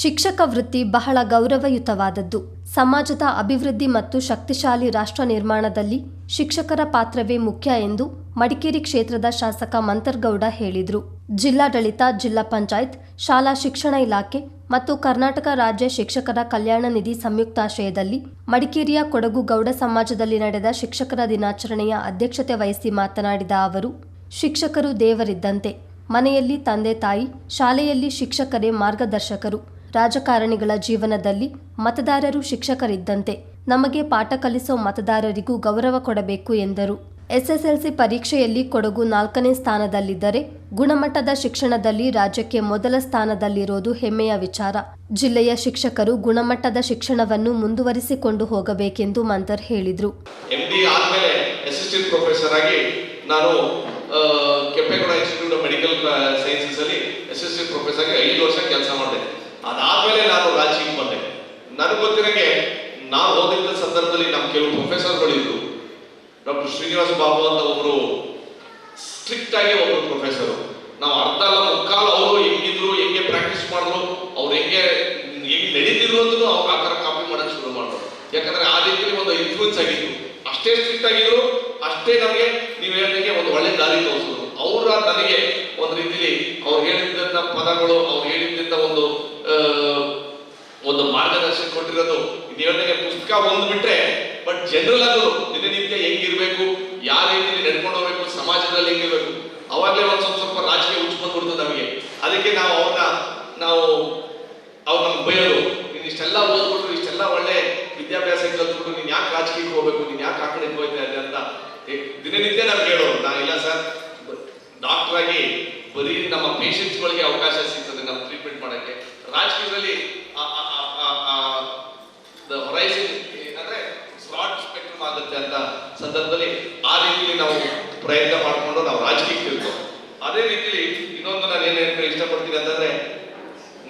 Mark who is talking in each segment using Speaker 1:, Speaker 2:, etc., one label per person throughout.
Speaker 1: ಶಿಕ್ಷಕ ವೃತ್ತಿ ಬಹಳ ಗೌರವಯುತವಾದದ್ದು. ಸಮಾಜದ ಅಭಿವೃದ್ಧಿ ಮತ್ತು ಶಕ್ತಿಶಾಲಿ ರಾಷ್ಟ್ರ ನಿರ್ಮಾಣದಲ್ಲಿ ಶಿಕ್ಷಕರ ಪಾತ್ರವೇ ಮುಖ್ಯ ಎಂದು ಮಡಿಕೇರಿ ಕ್ಷೇತ್ರದ ಶಾಸಕ ಮಂತರ್ಗೌಡ ಹೇಳಿದರು. ಜಿಲ್ಲಾಡಳಿತ, ಜಿಲ್ಲಾ ಪಂಚಾಯತ್, ಶಾಲಾ ಶಿಕ್ಷಣ ಇಲಾಖೆ ಮತ್ತು ಕರ್ನಾಟಕ ರಾಜ್ಯ ಶಿಕ್ಷಕರ ಕಲ್ಯಾಣ ನಿಧಿ ಸಂಯುಕ್ತಾಶ್ರಯದಲ್ಲಿ ಮಡಿಕೇರಿಯ ಕೊಡಗು ಗೌಡ ಸಮಾಜದಲ್ಲಿ ನಡೆದ ಶಿಕ್ಷಕರ ದಿನಾಚರಣೆಯ ಅಧ್ಯಕ್ಷತೆ ವಹಿಸಿ ಮಾತನಾಡಿದ ಅವರು, ಶಿಕ್ಷಕರು ದೇವರಿದ್ದಂತೆ, ಮನೆಯಲ್ಲಿ ತಂದೆ ತಾಯಿ, ಶಾಲೆಯಲ್ಲಿ ಶಿಕ್ಷಕರೇ ಮಾರ್ಗದರ್ಶಕರು. ರಾಜಕಾರಣಿಗಳ ಜೀವನದಲ್ಲಿ ಮತದಾರರು ಶಿಕ್ಷಕರಿದ್ದಂತೆ ನಮಗೆ ಪಾಠ ಕಲಿಸೋ ಮತದಾರರಿಗೂ ಗೌರವ ಕೊಡಬೇಕು ಎಂದರು. ಎಸ್ಎಸ್ಎಲ್ಸಿ ಪರೀಕ್ಷೆಯಲ್ಲಿ ಕೊಡಗು ನಾಲ್ಕನೇ ಸ್ಥಾನದಲ್ಲಿದ್ದರೆ ಗುಣಮಟ್ಟದ ಶಿಕ್ಷಣದಲ್ಲಿ ರಾಜ್ಯಕ್ಕೆ ಮೊದಲ ಸ್ಥಾನದಲ್ಲಿರೋದು ಹೆಮ್ಮೆಯ ವಿಚಾರ. ಜಿಲ್ಲೆಯ ಶಿಕ್ಷಕರು ಗುಣಮಟ್ಟದ ಶಿಕ್ಷಣವನ್ನು ಮುಂದುವರಿಸಿಕೊಂಡು ಹೋಗಬೇಕೆಂದು ಮಂತರ್ ಹೇಳಿದರು.
Speaker 2: Kempegowda Institute of Medical Sciences ಅಲ್ಲಿ ಅಸಿಸ್ಟೆಂಟ್ ಪ್ರೊಫೆಸರ್ ಐದು ವರ್ಷ ಕೆಲಸ ಮಾಡಿದೆ ಅದಾದ್ಮೇಲೆ ನಾನು ರಾಜ್ಯಕ್ಕೆ ಬಂದೆ. ನನಗೆ ಗೊತ್ತಿರಂಗೆ ನಾವು ಓದಿದ್ದ ಸಂದರ್ಭದಲ್ಲಿ ನಮ್ಮ ಕೆಲವು ಪ್ರೊಫೆಸರ್ಗಳಿದ್ರು ಡಾಕ್ಟರ್ ಶ್ರೀನಿವಾಸ ಬಾಬು ಅಂತ ಒಬ್ರು ಸ್ಟ್ರಿಕ್ಟ್ ಆಗಿ ಒಬ್ರು ಪ್ರೊಫೆಸರ್ ನಾವು ಅರ್ಧ ಅಲ್ಲ, ಮುಕ್ಕಾಲು ಅವರು ಹೆಂಗಿದ್ರು, ಹೆಂಗೆ ಪ್ರಾಕ್ಟೀಸ್ ಮಾಡಿದ್ರು, ಅವ್ರು ಹೆಂಗೆ ಹೆಂಗೆ ನಡೀತಿದ್ರು ಅಂತ ಅವ್ರು ಆ ಥರ ಕಾಪಿ ಮಾಡಕ್ ಶುರು ಮಾಡಿದ್ರು. ಯಾಕಂದ್ರೆ ಆ ರೀತಿಯಲ್ಲಿ ಒಂದು ಇನ್ಫ್ಲೂಯೆನ್ಸ್ ಆಗಿತ್ತು. ಅಷ್ಟೇ ಸ್ಟ್ರಿಕ್ಟ್ ಆಗಿದ್ರು, ಅಷ್ಟೇ ನಮಗೆ ನೀವು ಹೇಳಿದಂಗೆ ಒಂದು ಒಳ್ಳೆ ದಾರಿ ತೋರಿಸಿದ್ರು. ಅವರ ನನಗೆ ಒಂದು ರೀತಿಲಿ ಅವ್ರು ಹೇಳಿದ್ದಂಥ ಪದಗಳು, ಅವ್ರು ಹೇಳಿದ್ದಂಥ ಒಂದು ಒಂದು ಮಾರ್ಗದರ್ಶನ ಕೊಟ್ಟಿರೋದು ನೀವು ಹೇಳಿದಂಗೆ ಪುಸ್ತಕ ಒಂದು ಬಿಟ್ರೆ ಬಟ್ ಜನರಲ್ ಆಗೋದು ದಿನನಿತ್ಯ ಹೆಂಗಿರ್ಬೇಕು, ಯಾವ ರೀತಿ ನಡ್ಕೊಂಡು ಹೋಗ್ಬೇಕು, ಸಮಾಜದಲ್ಲಿ ಹೆಂಗಿರ್ಬೇಕು, ಅವಾಗಲೇ ಒಂದು ಸ್ವಲ್ಪ ಸ್ವಲ್ಪ ರಾಜಕೀಯ ಹುಚ್ಚು ಬಂದ್ಬಿಡ್ತದೆ ನಮಗೆ. ಅದಕ್ಕೆ ನಾವು ಅವ್ರನ್ನ ನಾವು ಅವ್ರು ನಮ್ಗೆ ಬೈಯೋದು. ನೀನು ಇಷ್ಟೆಲ್ಲ ಓದ್ಬಿಟ್ಟು ಇಷ್ಟೆಲ್ಲ ಒಳ್ಳೆ ವಿದ್ಯಾಭ್ಯಾಸ ಕಲ್ತ್ಬಿಟ್ಟು ನೀನು ಯಾಕೆ ರಾಜಕೀಯಕ್ಕೆ ಹೋಗ್ಬೇಕು, ನೀನು ಯಾಕೆ ಆ ಕಡೆ ಹೋಗ್ತಾ ಇದೆ ಅಂತ ದಿನನಿತ್ಯ ನಮ್ಗೆ ಹೇಳೋರು ನಾನು ಇಲ್ಲ ಸರ್ ಡಾಕ್ಟರ್ ಆಗಿ ಬರೀ ನಮ್ಮ ಪೇಷಂಟ್ಸ್ಗಳಿಗೆ ಅವಕಾಶ ಸಿಗ್ತದೆ ನಮ್ಮ ಟ್ರೀಟ್ಮೆಂಟ್ ಮಾಡೋಕ್ಕೆ ರಾಜಕೀಯದಲ್ಲಿ ಹೊರೈಸಿಂಗ್ ಅಂದ್ರೆ ಬ್ರಾಡ್ ಸ್ಪೆಕ್ಟ್ರಮ್ ಆಗುತ್ತೆ ಅಂತ ಸಂದರ್ಭದಲ್ಲಿ ಆ ರೀತಿಯಲ್ಲಿ ನಾವು ಪ್ರಯತ್ನ ಮಾಡಿಕೊಂಡು ನಾವು ರಾಜಕೀಯಕ್ಕೆ ಇರ್ತೀವಿ ಅದೇ ರೀತಿಲಿ ಇನ್ನೊಂದು ನಾನು ಏನು ಹೇಳಕ್ಕೆ ಇಷ್ಟಪಡ್ತೀನಿ ಅಂತಂದ್ರೆ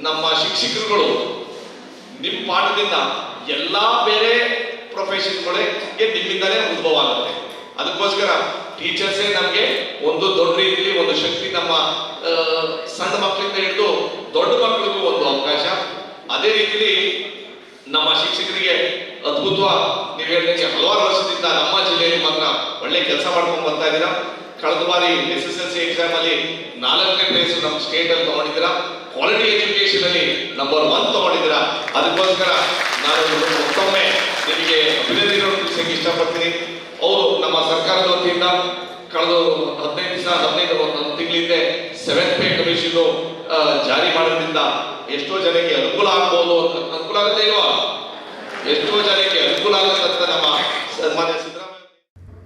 Speaker 2: ನಮ್ಮ ಶಿಕ್ಷಕರುಗಳು ನಿಮ್ಮ ಪಾಠದಿಂದ ಎಲ್ಲಾ ಬೇರೆ ಪ್ರೊಫೆಷನ್ಗಳಿಗೆ ನಿಮ್ಮಿಂದಲೇ ಉದ್ಭವ ಆಗುತ್ತೆ ಅದಕ್ಕೋಸ್ಕರ ಟೀಚರ್ಸೇ ನಮಗೆ ಒಂದು ದೊಡ್ಡ ರೀತಿಯಲ್ಲಿ ಒಂದು ಶಕ್ತಿ ನಮ್ಮ ಸಣ್ಣ ಮಕ್ಕಳಿಂದ ಹಿಡಿದು ದೊಡ್ಡ ಮಕ್ಕಳಿಗೂ ಒಂದು ಅವಕಾಶ. ಅದೇ ರೀತಿಲಿ ನಮ್ಮ ಶಿಕ್ಷಕರಿಗೆ ಅದ್ಭುತ ನೀವು ಹೇಳಿದಂಗೆ ಹಲವಾರು ವರ್ಷದಿಂದ ನಮ್ಮ ಜಿಲ್ಲೆಯಲ್ಲಿ ಮಾತ್ರ ಒಳ್ಳೆ ಕೆಲಸ ಮಾಡ್ಕೊಂಡು ಬರ್ತಾ ಇದ್ದೀರಾ. ಕಳೆದ ಬಾರಿ S S L C exam ಅಲ್ಲಿ ನಾಲ್ಕನೇ ಪ್ಲೇಸ್ ನಮ್ಮ ಸ್ಟೇಟ್ ಅಲ್ಲಿ ತಗೊಂಡಿದ್ದೀರಾ. ಕ್ವಾಲಿಟಿ ಎಜುಕೇಶನ್ ಅಲ್ಲಿ ನಂಬರ್ ಒನ್ ತಗೊಂಡಿದ್ದೀರ. ಅದಕ್ಕೋಸ್ಕರ ನಾನು ಮತ್ತೊಮ್ಮೆ ನಿಮಗೆ ತಿಳಿಸಕ್ಕೆ ಇಷ್ಟಪಡ್ತೀನಿ. ಅವರು ನಮ್ಮ ಸರ್ಕಾರದ ವತಿಯಿಂದ ಕಳೆದ ಹದಿನೈದು ದಿವಸ, ಹದಿನೈದು ಒಂದು ತಿಂಗಳಿಂದ ಸೆವೆಂತ್ ಪೇ ಕಮಿಷನ್ ಜಾರಿ ಮಾಡೋದ್ರಿಂದ ಎಷ್ಟೋ ಜನಕ್ಕೆ ಅನುಕೂಲ ಆಗ್ಬೋದು ಅನುಕೂಲ ಆಗುತ್ತೆ ಇಲ್ವಾ? ಎಷ್ಟೋ ಜನಕ್ಕೆ ಅನುಕೂಲ ಆಗುತ್ತೆ ಅಂತ ನಮ್ಮ ಸನ್ಮಾನ್ಯ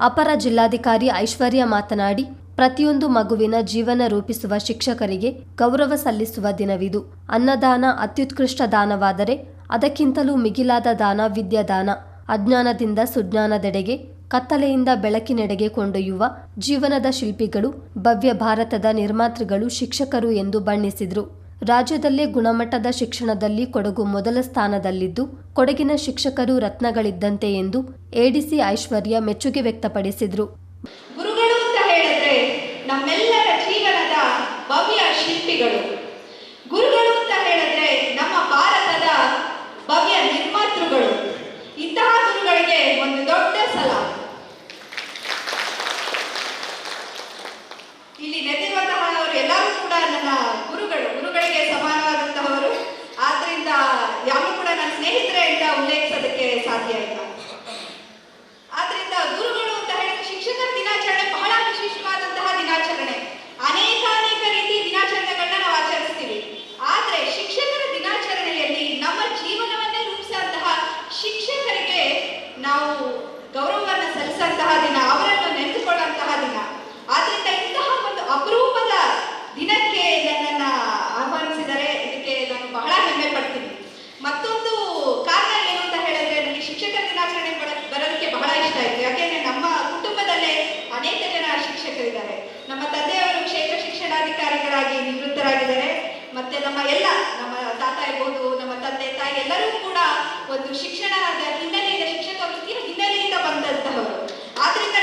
Speaker 1: ಅಪರ ಜಿಲ್ಲಾಧಿಕಾರಿ ಐಶ್ವರ್ಯ ಮಾತನಾಡಿ ಪ್ರತಿಯೊಂದು ಮಗುವಿನ ಜೀವನ ರೂಪಿಸುವ ಶಿಕ್ಷಕರಿಗೆ ಗೌರವ ಸಲ್ಲಿಸುವ ದಿನವಿದು. ಅನ್ನದಾನ ಅತ್ಯುತ್ಕೃಷ್ಟ ದಾನವಾದರೆ ಅದಕ್ಕಿಂತಲೂ ಮಿಗಿಲಾದ ದಾನ ವಿದ್ಯಾದಾನ. ಅಜ್ಞಾನದಿಂದ ಸುಜ್ಞಾನದೆಡೆಗೆ, ಕತ್ತಲೆಯಿಂದ ಬೆಳಕಿನೆಡೆಗೆ ಕೊಂಡೊಯ್ಯುವ ಜೀವನದ ಶಿಲ್ಪಿಗಳು, ಭವ್ಯ ಭಾರತದ ನಿರ್ಮಾತೃಗಳು ಶಿಕ್ಷಕರು ಎಂದು ಬಣ್ಣಿಸಿದರು. ರಾಜ್ಯದಲ್ಲೇ ಗುಣಮಟ್ಟದ ಶಿಕ್ಷಣದಲ್ಲಿ ಕೊಡಗು ಮೊದಲ ಸ್ಥಾನದಲ್ಲಿದ್ದು, ಕೊಡಗಿನ ಶಿಕ್ಷಕರು ರತ್ನಗಳಿದ್ದಂತೆ ಎಂದು ಎಡಿಸಿ ಐಶ್ವರ್ಯ ಮೆಚ್ಚುಗೆ ವ್ಯಕ್ತಪಡಿಸಿದರು
Speaker 3: ಗುರುಗಳು ಅಂತ ಹೇಳಿದ್ರೆ ನಮ್ಮೆಲ್ಲರ ಜೀವನದ ಭವ್ಯ ಶಿಲ್ಪಿಗಳು ಗುರುಗಳು ಅಂತ ಹೇಳಿದ್ರೆ ನಮ್ಮ ಭಾರತದ ಭವ್ಯ ನಿರ್ಮಾತೃಗಳು ಇಂತಹ ಗುರುಗಳಿಗೆ ಒಂದು ದೊಡ್ಡ ಸಲ ಇಲ್ಲಿ ನೆರೆದಿರುವಂತಹವರು ಎಲ್ಲರೂ ಕೂಡ ನನ್ನ ಗುರುಗಳು ಗುರುಗಳಿಗೆ ಸಮಾನವಾದಂತಹವರು ಆದ್ರಿಂದ ಯಾರು ಕೂಡ ನನ್ನ ಸ್ನೇಹಿತರೆ ಅಂತ ಉಲ್ಲೇಖಿಸೋದಕ್ಕೆ ಸಾಧ್ಯ ಇಲ್ಲ ಆದ್ರಿಂದ ಗುರುಗಳು ಅಂತ ಹೇಳಿದ್ರೆ ಶಿಕ್ಷಕರ ದಿನಾಚರಣೆ ಬಹಳ ವಿಶೇಷವಾದಂತಹ ದಿನಾಚರಣೆ ಅನೇಕ ಅನೇಕ ರೀತಿ ದಿನಾಚರಣೆಗಳನ್ನ ನಾವು ಆಚರಿಸ್ತೀವಿ ಆದ್ರೆ ಶಿಕ್ಷಕರ ದಿನಾಚರಣೆಯಲ್ಲಿ ನಮ್ಮ ಜೀವನವನ್ನೇ ರೂಪಿಸುವಂತಹ ಶಿಕ್ಷಕರಿಗೆ ನಾವು ಗೌರವವನ್ನು ಸಲ್ಲಿಸುವಂತಹ ದಿನ, ಅವರನ್ನು ನೆನೆದುಕೊಳ್ಳುವಂತಹ ದಿನ. ಆದ್ರಿಂದ ಇಂತಹ ಒಂದು ಅಪರೂಪದ ದಿನಕ್ಕೆ ನನ್ನನ್ನು ಆಹ್ವಾನಿಸಿದರೆ ಇದಕ್ಕೆ ನಾನು ಬಹಳ ಹೆಮ್ಮೆ ಪಡ್ತೀನಿ ಮತ್ತೊಂದು ಕಾರಣ ಏನು ಅಂತ ಹೇಳಿದ್ರೆ, ನನಗೆ ಶಿಕ್ಷಕರ ದಿನಾಚರಣೆ ಬರ- ಬರೋದಕ್ಕೆ ಬಹಳ ಇಷ್ಟ ಆಯ್ತು. ಯಾಕೆಂದ್ರೆ ನಮ್ಮ ಕುಟುಂಬದಲ್ಲೇ ಅನೇಕ ಜನ ಶಿಕ್ಷಕರಿದ್ದಾರೆ. ನಮ್ಮ ತಂದೆಯವರು ಕ್ಷೇತ್ರ ಶಿಕ್ಷಣಾಧಿಕಾರಿಗಳಾಗಿ ನಿವೃತ್ತರಾಗಿದ್ದಾರೆ. ಮತ್ತೆ ನಮ್ಮ ಎಲ್ಲ, ನಮ್ಮ ತಾತ ಇರ್ಬೋದು, ನಮ್ಮ ತಂದೆ, ತಾಯಿ ಎಲ್ಲರೂ ಕೂಡ ಒಂದು ಶಿಕ್ಷಣದ ಹಿನ್ನೆಲೆಯಿಂದ ವೃತ್ತಿಯ ಹಿನ್ನೆಲೆಯಿಂದ ಬಂದಂತಹವರು ಆದ್ರಿಂದ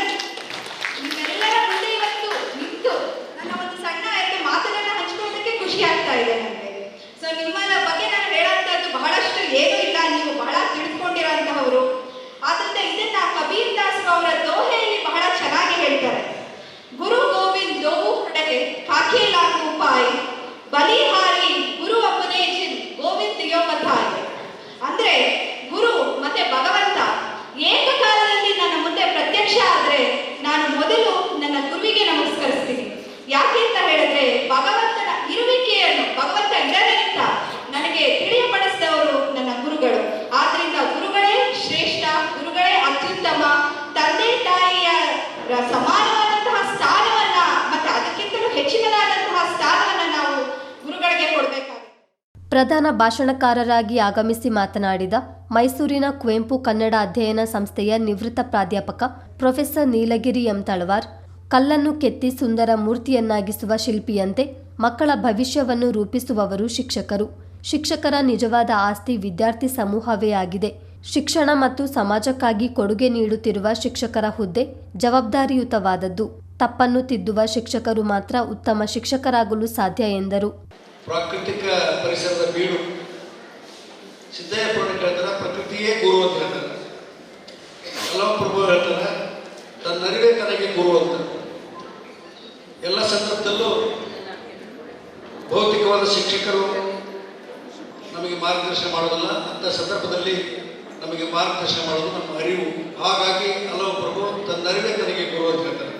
Speaker 3: ನಿಮ್ಮೆಲ್ಲರ ಮುಂದೆ ಇವತ್ತು ನಿಂತು ನನ್ನ ಒಂದು ಸಣ್ಣ ಎರಡು ಮಾತುಗಳನ್ನ ಹಂಚ್ಕೊಳ್ಳೋದಕ್ಕೆ ಖುಷಿ ಆಗ್ತಾ ಇದೆ ನನಗೆ ಸೊ ನಿಮ್ಮ ಬಗ್ಗೆ ನಾನು ಹೇಳೋಂಥದ್ದು ಬಹಳಷ್ಟು ಏನೂ ಇಲ್ಲ ನೀವು ಬಹಳ ತಿಳಿದುಕೊಂಡಿರೋಂತಹವರು ಆದ್ರಿಂದ ಇದನ್ನ ಕಬೀರ್ ದಾಸರು ಅವರ ದೋಹೆಯಲ್ಲಿ ಬಹಳ ಚೆನ್ನಾಗಿ ಹೇಳ್ತಾರೆ ಗುರು ಗೋವಿಂದ್ ದೋವು ಹೊಡೆಗೆ ಕಾಕೆ ಲಾಗು ಪಾಯಿ ಬಲಿಹಾರಿ ಗುರು ಅಪ್ಪನೇ ಜಿನ್ ಗೋವಿಂದ್ ಯೋಮಥಾಯಿ ಅಂದ್ರೆ ಗುರು ಮತ್ತೆ ಭಗವಂತ ಏಕಕಾಲದಲ್ಲಿ ನನ್ನ ಮುಂದೆ ಪ್ರತ್ಯಕ್ಷ ಆದ್ರೆ ನಾನು ಮೊದಲು ನನ್ನ ಗುರುವಿಗೆ ನಮಸ್ಕರಿಸ್ತೀನಿ ಯಾಕೆ ಅಂತ ಹೇಳಿದ್ರೆ ಭಗವಂತನ ಇರುವಿಕೆಯನ್ನು ಭಗವಂತ ಇದ್ದಾರೆ ಅಂತ ನನಗೆ ತಿಳಿಯಪಡಿಸಿದವರು ನನ್ನ ಗುರುಗಳು ಆದ್ರಿಂದ ಗುರುಗಳೇ ಶ್ರೇಷ್ಠ ಗುರುಗಳೇ ಅತ್ಯುತ್ತಮ ತಂದೆ ತಾಯಿಯ ರ- ಸಮಾನವಾದಂತಹ ಸ್ಥಾನವನ್ನ ಮತ್ತೆ ಅದಕ್ಕಿಂತಲೂ ಹೆಚ್ಚಿನದಾದಂತಹ ಸ್ಥಾನವನ್ನ ನಾವು ಗುರುಗಳಿಗೆ ಕೊಡಬೇಕಾಗುತ್ತೆ
Speaker 1: ಪ್ರಧಾನ ಭಾಷಣಕಾರರಾಗಿ ಆಗಮಿಸಿ ಮಾತನಾಡಿದ ಮೈಸೂರಿನ ಕುವೆಂಪು ಕನ್ನಡ ಅಧ್ಯಯನ ಸಂಸ್ಥೆಯ ನಿವೃತ್ತ ಪ್ರಾಧ್ಯಾಪಕ ಪ್ರೊಫೆಸರ್ ನೀಲಗಿರಿ ಎಂ ತಳವಾರ್, ಕಲ್ಲನ್ನು ಕೆತ್ತಿ ಸುಂದರ ಮೂರ್ತಿಯನ್ನಾಗಿಸುವ ಶಿಲ್ಪಿಯಂತೆ ಮಕ್ಕಳ ಭವಿಷ್ಯವನ್ನು ರೂಪಿಸುವವರು ಶಿಕ್ಷಕರು. ಶಿಕ್ಷಕರ ನಿಜವಾದ ಆಸ್ತಿ ವಿದ್ಯಾರ್ಥಿ ಸಮೂಹವೇ ಆಗಿದೆ. ಶಿಕ್ಷಣ ಮತ್ತು ಸಮಾಜಕ್ಕಾಗಿ ಕೊಡುಗೆ ನೀಡುತ್ತಿರುವ ಶಿಕ್ಷಕರ ಹುದ್ದೆ ಜವಾಬ್ದಾರಿಯುತವಾದದ್ದು. ತಪ್ಪನ್ನು ತಿದ್ದುವ ಶಿಕ್ಷಕರು ಮಾತ್ರ ಉತ್ತಮ ಶಿಕ್ಷಕರಾಗಲು ಸಾಧ್ಯ ಎಂದರು.
Speaker 4: ಪ್ರಾಕೃತಿಕ ಪರಿಸರದ ಬೀಡು. ಸಿದ್ದಯ್ಯ ಪುರಾಣಿಕ ಹೇಳ್ತಾರೆ ಪ್ರಕೃತಿಯೇ ಗುರು ಅಂತ ಹೇಳ್ತಾರೆ ಹಲವು ಪ್ರಭು ಹೇಳ್ತಾರೆ ತನ್ನ ನರಿವೇ ತನಗೆ ಗುರು ಅಂತ. ಎಲ್ಲ ಸಂದರ್ಭದಲ್ಲೂ ಭೌತಿಕವಾದ ಶಿಕ್ಷಕರು ನಮಗೆ ಮಾರ್ಗದರ್ಶನ ಮಾಡೋದಿಲ್ಲ. ಅಂತ ಸಂದರ್ಭದಲ್ಲಿ ನಮಗೆ ಮಾರ್ಗದರ್ಶನ ಮಾಡೋದು ನಮ್ಮ ಅರಿವು. ಹಾಗಾಗಿ ಹಲವು ಪ್ರಭು ತನ್ನ ನರಿವೇ ತನಗೆ ಗುರು ಅಂತ ಹೇಳ್ತಾರೆ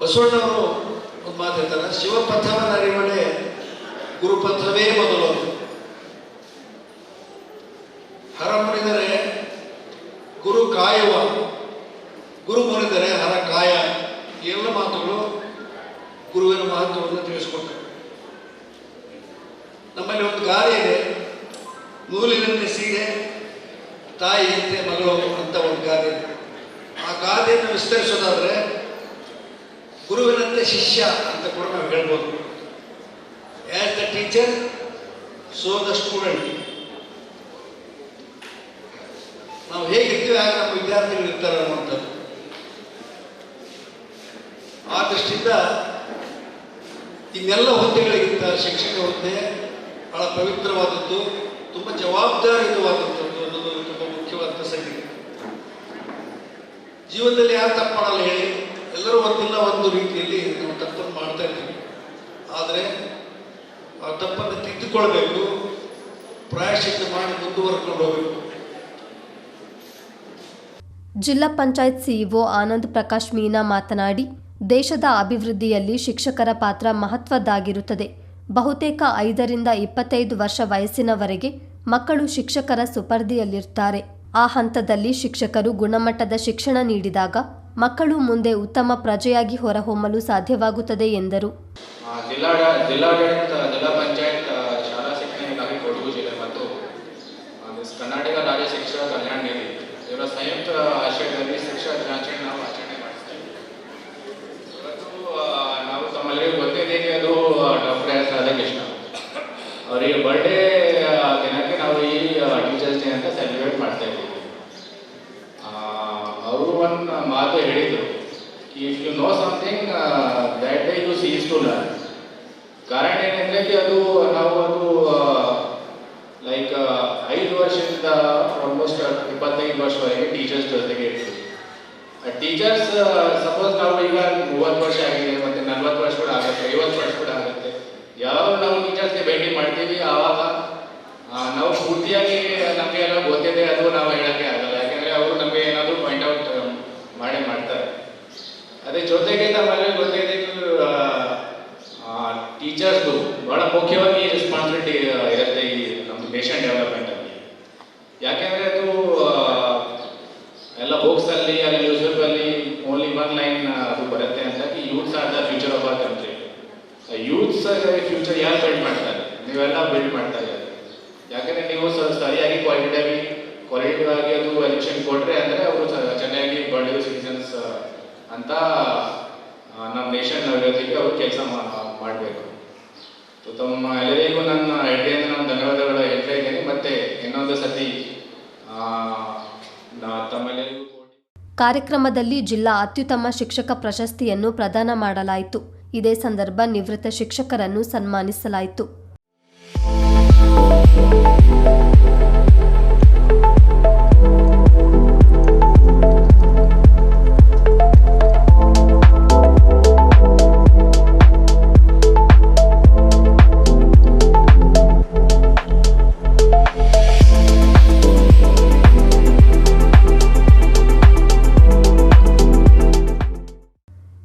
Speaker 4: ಬಸವಣ್ಣವರು ಹೇಳ್ತಾರೆ ಶಿವಪಥವ ಅರಿವಡೆ ಗುರುಪಥವೇ ಮೊದಲು. ಹರ ಮುರಿದರೆ ಗುರು ಕಾಯವ, ಗುರು ಮುರಿದರೆ ಹರ ಕಾಯ. ಎಲ್ಲ ಮಾತುಗಳು ಗುರುವಿನ ಮಹತ್ವವನ್ನು ತಿಳಿಸ್ಕೊಡ್ತವೆ. ನಮ್ಮಲ್ಲಿ ಒಂದು ಗಾದೆ ಇದೆ. ನೂಲಿನಂತೆ ಸೀರೆ ತಾಯಿಯಂತೆ ಮಗಳು ಅಂತ ಒಂದು ಗಾದೆ ಆ ಗಾದೆಯನ್ನು ವಿಸ್ತರಿಸೋದಾದ್ರೆ ಗುರುವಿನಂತೆ ಶಿಷ್ಯ ಅಂತ ಕೂಡ ನಾವು ಹೇಳ್ಬೋದು. As the teacher so the student ನಾವು ಹೇಗಿರ್ತೀವಿ ಆಗ ನಮ್ಮ ವಿದ್ಯಾರ್ಥಿಗಳು ಇರ್ತಾರೆ ಅನ್ನುವಂಥದ್ದು. ಆ ದೃಷ್ಟಿಯಿಂದ ಇನ್ನೆಲ್ಲ ಹುದ್ದೆಗಳಿಗಿಂತ ಶಿಕ್ಷಕ ಹುದ್ದೆ ಬಹಳ ಪವಿತ್ರವಾದದ್ದು, ತುಂಬ ಜವಾಬ್ದಾರಿಯುತವಾದಂಥದ್ದು ಅನ್ನೋದು ತುಂಬ ಮುಖ್ಯವಾದ ಸಂಗತಿ ಜೀವನದಲ್ಲಿ ಯಾರು ತಪ್ಪು ಮಾಡಲ್ಲ ಹೇಳಿ. ಎಲ್ಲರೂ ಒಂದಿಲ್ಲ ಒಂದು ರೀತಿಯಲ್ಲಿ ನಾವು ತಪ್ಪನ್ನು ಮಾಡ್ತಾ ಇದ್ದೀವಿ. ಆದರೆ ಆ ತಪ್ಪನ್ನು ತಿದ್ದುಕೊಳ್ಬೇಕು, ಪ್ರಾಯಶ್ಚಿತ್ತ ಮಾಡಿ ಮುಂದುವರ್ಕೊಂಡು ಹೋಗಬೇಕು.
Speaker 1: ಜಿಲ್ಲಾ ಪಂಚಾಯತ್ ಸಿಇಒ ಆನಂದ್ ಪ್ರಕಾಶ್ ಮೀನಾ ಮಾತನಾಡಿ, ದೇಶದ ಅಭಿವೃದ್ಧಿಯಲ್ಲಿ ಶಿಕ್ಷಕರ ಪಾತ್ರ ಮಹತ್ವದ್ದಾಗಿರುತ್ತದೆ. ಬಹುತೇಕ ಐದರಿಂದ ಇಪ್ಪತ್ತೈದು ವರ್ಷ ವಯಸ್ಸಿನವರೆಗೆ ಮಕ್ಕಳು ಶಿಕ್ಷಕರ ಸುಪರ್ದಿಯಲ್ಲಿರ್ತಾರೆ. ಆ ಹಂತದಲ್ಲಿ ಶಿಕ್ಷಕರು ಗುಣಮಟ್ಟದ ಶಿಕ್ಷಣ ನೀಡಿದಾಗ ಮಕ್ಕಳು ಮುಂದೆ ಉತ್ತಮ ಪ್ರಜೆಯಾಗಿ ಹೊರಹೊಮ್ಮಲು ಸಾಧ್ಯವಾಗುತ್ತದೆ ಎಂದರು
Speaker 5: ಆ, ಜಿಲ್ಲಾಡ ಜಿಲ್ಲಾಡಳಿತ ಜಿಲ್ಲಾ ಪಂಚಾಯತ್ ಆ, ಶಾಲಾ ಶಿಕ್ಷಣ ಇಲಾಖೆ ಕೊಡಗು ಜಿಲ್ಲೆ ಮತ್ತು ಆ, this ಕರ್ನಾಟಕ ರಾಜ್ಯ ಶಿಕ್ಷಕ ಕಲ್ಯಾಣ ನಿಧಿ ಇವರ ಸಂಯುಕ್ತ ಆಶ್ರಯದಲ್ಲಿ ಶಿಕ್ಷಕ ದಿನಾಚರಣೆ ನಾವು ಆಚರಣೆ ಮಾಡ್ತೇವೆ ಇವತ್ತು ಆ, ನಾವು ತಮ್ಮಲ್ಲಿ ಗೊತ್ತಿದೆ ಅದು ಡಾಕ್ಟರ್ ಎಸ್ ರಾಧಾಕೃಷ್ಣ ಅವರಿಗೆ ಬರ್ಡೇ ದಿನಕ್ಕೆ ನಾವು ಈ ಟೀಚರ್ಸ್ ಡೇ ಅಂತ ಸೆಲೆಬ್ರೇಟ್ ಮಾಡ್ತಾ ಇದ್ದೀವಿ ಅವರು ಒಂದು ಮಾತು ಹೇಳಿದರು if you know something that day you cease to learn ಕಾರಣ ಏನಂದ್ರೆ ಅದು ನಾವು ಅದು ಲೈಕ್ ಐದು ವರ್ಷದಿಂದ ಆಲ್ಮೋಸ್ಟ್ ಇಪ್ಪತ್ತೈದು ವರ್ಷವರೆಗೆ ಟೀಚರ್ಸ್ ಜೊತೆಗೆ ಇರ್ತೀವಿ. ಟೀಚರ್ಸ್ ಸಪೋಸ್ ನಾವು ಈಗ ಮೂವತ್ತು ವರ್ಷ ಆಗಿದೆ ಮತ್ತೆ ನಲ್ವತ್ತು ವರ್ಷ ಕೂಡ ಆಗುತ್ತೆ, ಐವತ್ತು ವರ್ಷ ಕೂಡ ಆಗುತ್ತೆ. ಯಾವಾಗ ನಾವು ಟೀಚರ್ಸ್ಗೆ ಭೇಟಿ ಮಾಡ್ತೀವಿ, ಆವಾಗ ನಾವು ಪೂರ್ತಿಯಾಗಿ ನಮಗೆ ಎಲ್ಲ ಗೊತ್ತಿದೆ ಅದು ನಾವು ಹೇಳಕ್ಕೆ ಆಗಲ್ಲ ಯಾಕಂದ್ರೆ ಅವರು ನಮಗೆ ಏನಾದರೂ ಪಾಯಿಂಟ್ ಔಟ್ ಮಾಡೇ ಮಾಡ್ತಾರೆ ಅದೇ ಜೊತೆಗೆ ನಮ್ಮಲ್ಲಿ ಗೊತ್ತಿದೆ ಟೀಚರ್ಸ್ದು ಬಹಳ ಮುಖ್ಯವಾಗಿ ರೆಸ್ಪಾನ್ಸಿಬಿಲಿಟಿ ಇರುತ್ತೆ ಈ ನಮ್ಮ ನೇಷನ್ ಡೆವಲಪ್ಮೆಂಟ್ ಅಲ್ಲಿ ಯಾಕೆಂದ್ರೆ ಅದು ಆ, ಎಲ್ಲ ಬುಕ್ಸ್ ಅಲ್ಲಿ ಅಲ್ಲಿ ನ್ಯೂಸ್ ಪೇಪರ್ ಅಲ್ಲಿ ಓನ್ಲಿ ಒನ್ ಲೈನ್ ಅದು ಬರುತ್ತೆ ಅಂತ youths are the future of our country youths future ಯಾರು ಬಿಲ್ಡ್ ಮಾಡ್ತಾರೆ? ನೀವೆಲ್ಲ ಬಿಲ್ಡ್ ಮಾಡ್ತಾ ಇದ್ದಾರೆ. ಯಾಕಂದ್ರೆ ನೀವು ಸರಿಯಾಗಿ ಕ್ವಾಲಿಟೇಟಿವ್ ಕ್ವಾಲಿಟಿ ಆಗಿ ಅದು ಎಲೆಕ್ಷನ್ ಕೊಟ್ಟರೆ ಅಂದರೆ ಅವರು ಚೆನ್ನಾಗಿ ಬಳ್ಳಿಯೋ ಸಿಟಿಸನ್ಸ್ ಅಂತ ನಮ್ಮ ನೇಷನ್ ಅಭಿವೃದ್ಧಿಗೆ ಅವರು ಕೆಲಸ ಮಾಡಬೇಕು. ತಮ್ಮ ಎಲ್ಲರಿಗೂ ನನ್ನ ಹೆಡ್ಡೆಯಿಂದ ನಾನು ಧನ್ಯವಾದಗಳು ಹೇಳ್ತಾ ಇದ್ದೀನಿ. ಮತ್ತೆ ಇನ್ನೊಂದು ಸತಿ ತಮ್ಮೆಲ್ಲರಿಗೂ
Speaker 1: ಕಾರ್ಯಕ್ರಮದಲ್ಲಿ ಜಿಲ್ಲಾ ಅತ್ಯುತ್ತಮ ಶಿಕ್ಷಕ ಪ್ರಶಸ್ತಿಯನ್ನು ಪ್ರದಾನ ಮಾಡಲಾಯಿತು. ಇದೇ ಸಂದರ್ಭ ನಿವೃತ್ತ ಶಿಕ್ಷಕರನ್ನು ಸನ್ಮಾನಿಸಲಾಯಿತು.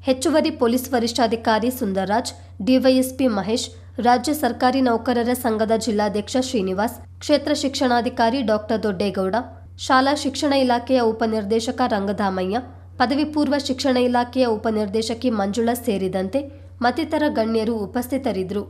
Speaker 1: ಹೆಚ್ಚುವರಿ ಪೊಲೀಸ್ ವರಿಷ್ಠಾಧಿಕಾರಿ ಸುಂದರರಾಜ್, ಡಿವೈಎಸ್ಪಿ ಮಹೇಶ್, ರಾಜ್ಯ ಸರ್ಕಾರಿ ನೌಕರರ ಸಂಘದ ಜಿಲ್ಲಾಧ್ಯಕ್ಷ ಶ್ರೀನಿವಾಸ್, ಕ್ಷೇತ್ರ ಶಿಕ್ಷಣಾಧಿಕಾರಿ ಡಾಕ್ಟರ್ ದೊಡ್ಡೇಗೌಡ, ಶಾಲಾ ಶಿಕ್ಷಣ ಇಲಾಖೆಯ ಉಪನಿರ್ದೇಶಕ ರಂಗಧಾಮಯ್ಯ, ಪದವಿ ಪೂರ್ವ ಶಿಕ್ಷಣ ಇಲಾಖೆಯ ಉಪನಿರ್ದೇಶಕಿ ಮಂಜುಳಾ ಸೇರಿದಂತೆ ಮತ್ತಿತರ ಗಣ್ಯರು ಉಪಸ್ಥಿತರಿದ್ದರು.